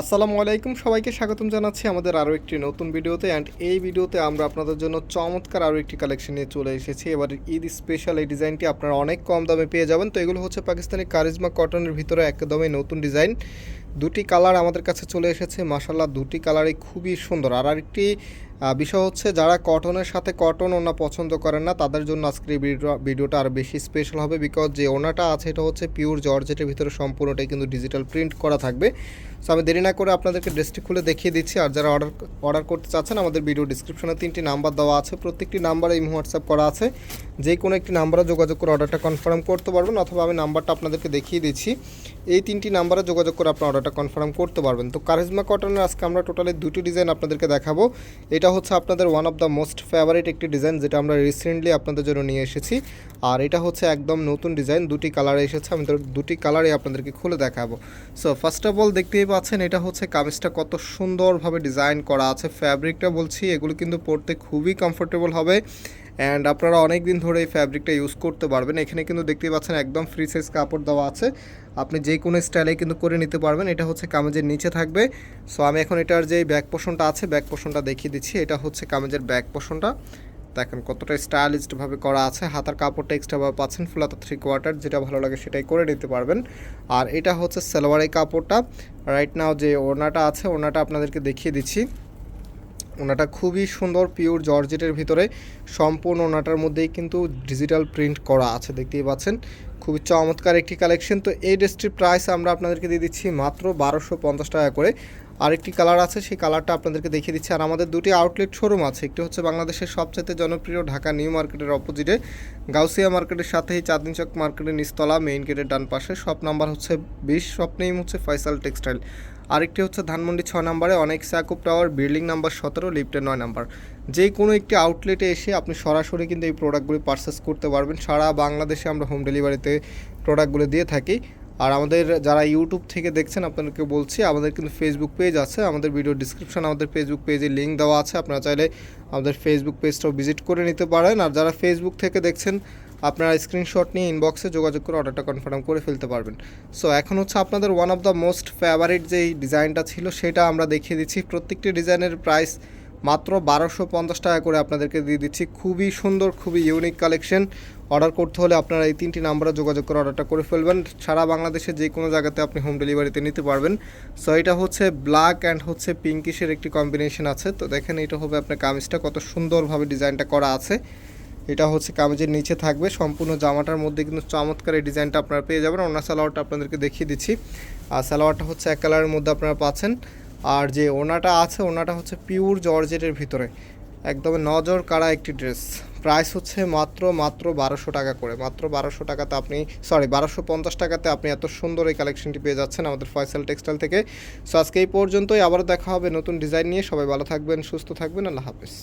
আসসালামু আলাইকুম, সবাইকে স্বাগতম জানাচ্ছি আমাদের আরও একটি নতুন ভিডিওতে। অ্যান্ড এই ভিডিওতে আমরা আপনাদের জন্য চমৎকার আরও একটি কালেকশন নিয়ে চলে এসেছি। এবার ঈদ স্পেশাল এই ডিজাইনটি আপনারা অনেক কম দামে পেয়ে যাবেন। তো এগুলো হচ্ছে পাকিস্তানি কারিজমা কটনের ভিতরে একদমই নতুন ডিজাইন দুটি কালার আমাদের কাছে চলে এসেছে। মাসাল্লাহ দুটি কালারই খুবই সুন্দর। আর আরেকটি বিষয় হচ্ছে যারা কটনের সাথে কটন ওনা পছন্দ করেন না, তাদের জন্য আজকের এই ভিডিও- ভিডিওটা আর বেশি স্পেশাল হবে বিকজ যে ওনাটা আছে, এটা হচ্ছে পিওর জর্জেটের ভিতরে সম্পূর্ণটাই কিন্তু ডিজিটাল প্রিন্ট করা থাকবে। সো আমি দেরি না করে আপনাদেরকে ড্রেসটি খুলে দেখিয়ে দিচ্ছি, আর যারা অর্ডার অর্ডার করতে চাচ্ছেন, আমাদের ভিডিও ডিসক্রিপশনে তিনটি নাম্বার দেওয়া আছে। প্রত্যেকটি নাম্বারে এই হোয়াটসঅ্যাপ করা আছে। যে কোনো একটি নাম্বারে যোগাযোগ করে অর্ডারটা কনফার্ম করতে পারবেন, অথবা আমি নাম্বারটা আপনাদেরকে দেখিয়ে দিচ্ছি। এই তিনটি নাম্বারে যোগাযোগ করে আপনার অর্ডারটা কনফার্ম করতে পারবেন। তো কারিজমা কটনের আজকে আমরা টোটালি দুটি ডিজাইন আপনাদেরকে দেখাবো। এটা হচ্ছে আপনাদের one of the most favourite একটি ডিজাইন যেটা আমরা রিসেন্টলি আপনাদের জন্য নিয়ে এসেছি। আর এটা হচ্ছে একদম নতুন ডিজাইন দুটি কালারে এসেছে। আমি দুটি কালারে আপনাদেরকে খুলে দেখাবো। সো ফার্স্ট অফ অল দেখতেই পাচ্ছেন এটা হচ্ছে কামিজটা কত সুন্দরভাবে ডিজাইন করা আছে। ফ্যাব্রিকটা বলছি, এগুলো কিন্তু পরতে খুবই কমফোর্টেবল হবে। অ্যান্ড আপনারা অনেক দিন ধরে এই ফ্যাব্রিকটা ইউজ করতে পারবেন। এখানে কিন্তু দেখতে পাচ্ছেন একদম ফ্রি সাইজ কাপড় দেওয়া আছে। আপনি যে কোনো স্টাইলে কিন্তু করে নিতে পারবেন। এটা হচ্ছে কামেজের নিচে থাকবে। সো আমি এখন এটার যে ব্যাক পোষণটা আছে ব্যাক পোষণটা দেখিয়ে দিচ্ছি। এটা হচ্ছে কামেজের ব্যাক পোষণটা দেখেন কতটা স্টাইলিশডভাবে করা আছে। হাতার কাপড়টা এক্সট্রাভাবে পাচ্ছেন। ফুলাতা থ্রি কোয়ার্টার যেটা ভালো লাগে সেটাই করে নিতে পারবেন। আর এটা হচ্ছে সালোয়ারের কাপড়টা। রাইট নাও যে ওড়নাটা আছে, ওড়নাটা আপনাদেরকে দেখিয়ে দিচ্ছি। ওনাটা খুবই সুন্দর পিওর জর্জেটের ভিতরে। সম্পূর্ণ ওনাটার মধ্যেই কিন্তু ডিজিটাল প্রিন্ট করা আছে, দেখতেই পাচ্ছেন। খুবই চমৎকার একটি কালেকশন তো এই ড্রেসটির প্রাইস আমরা আপনাদেরকে দিয়ে দিচ্ছি মাত্র বারোশো পঞ্চাশ টাকা করে। আরেকটি কালার আছে, সেই কালারটা আপনাদেরকে দেখিয়ে দিচ্ছি। আর আমাদের দুটি আউটলেট শোরুম আছে, একটি হচ্ছে বাংলাদেশের সবচেয়ে জনপ্রিয় ঢাকা নিউ মার্কেটের অপোজিটে গাউসিয়া মার্কেটের সাথেই চাঁদনি চক মার্কেটের নিচতলা মেইন গেটের ডান পাশে শপ নাম্বার হচ্ছে বিশ শপ নেম হচ্ছে ফয়সাল টেক্সটাইল আরেকটি হচ্ছে ধানমন্ডি ছয় নম্বরে, অনেক স্যাকুপ টাওয়ার বিল্ডিং নাম্বার সতেরো লিফটের নয় নাম্বার। যে কোনো একটি আউটলেটে এসে আপনি সরাসরি কিন্তু এই প্রোডাক্টগুলি পারচেস করতে পারবেন। সারা বাংলাদেশে আমরা হোম ডেলিভারিতে প্রোডাক্টগুলো দিয়ে থাকি। আর আমাদের যারা ইউটিউব থেকে দেখছেন, আপনাদেরকে বলছি, আমাদের কিন্তু ফেসবুক পেজ আছে। আমাদের ভিডিও ডিসক্রিপশন আমাদের ফেসবুক পেজে লিঙ্ক দেওয়া আছে। আপনারা চাইলে আমাদের ফেসবুক পেজটাও ভিজিট করে নিতে পারেন। আর যারা ফেসবুক থেকে দেখছেন, আপনারা স্ক্রিনশট নিয়ে ইনবক্সে যোগাযোগ করে অর্ডারটা কনফার্ম করে ফেলতে পারবেন। সো এখন হচ্ছে আপনাদের one of the most favourite যেই ডিজাইনটা ছিল, সেটা আমরা দেখিয়ে দিচ্ছি। প্রত্যেকটি ডিজাইনের প্রাইস মাত্র বারোশো পঞ্চাশ টাকা করে আপনাদেরকে দিয়ে দিচ্ছি। খুবই সুন্দর, খুবই ইউনিক কালেকশন অর্ডার করতে হলে আপনারা এই তিনটি নাম্বারে যোগাযোগ করে অর্ডারটা করে ফেলবেন। সারা বাংলাদেশে যে কোনো জায়গাতে আপনি হোম ডেলিভারিতে নিতে পারবেন। সো এটা হচ্ছে ব্ল্যাক অ্যান্ড হচ্ছে পিঙ্কিশের একটি কম্বিনেশন আছে। তো দেখেন, এটা হবে আপনার কামিজটা, কত সুন্দরভাবে ডিজাইনটা করা আছে। এটা হচ্ছে কামিজের নিচে থাকবে। সম্পূর্ণ জামাটার মধ্যে কিন্তু চমৎকার এই ডিজাইনটা আপনারা পেয়ে যাবেন। ওনার সালোয়ারটা আপনাদেরকে দেখিয়ে দিচ্ছি। আর সালোয়ারটা হচ্ছে এক কালারের মধ্যে আপনারা পাচ্ছেন। আর যে ওনাটা আছে, ওনাটা হচ্ছে পিওর জর্জেটের ভিতরে। একদম নজর কাড়া একটি ড্রেস প্রাইস হচ্ছে মাত্র মাত্র বারোশো টাকা করে। মাত্র বারোশো টাকাতে আপনি সরি বারোশো পঞ্চাশ টাকাতে আপনি এত সুন্দর এই কালেকশনটি পেয়ে যাচ্ছেন আমাদের ফয়সাল টেক্সটাইল থেকে। সো আজকে এই পর্যন্তই, আবারও দেখা হবে নতুন ডিজাইন নিয়ে। সবাই ভালো থাকবেন, সুস্থ থাকবেন। আল্লাহ হাফেজ।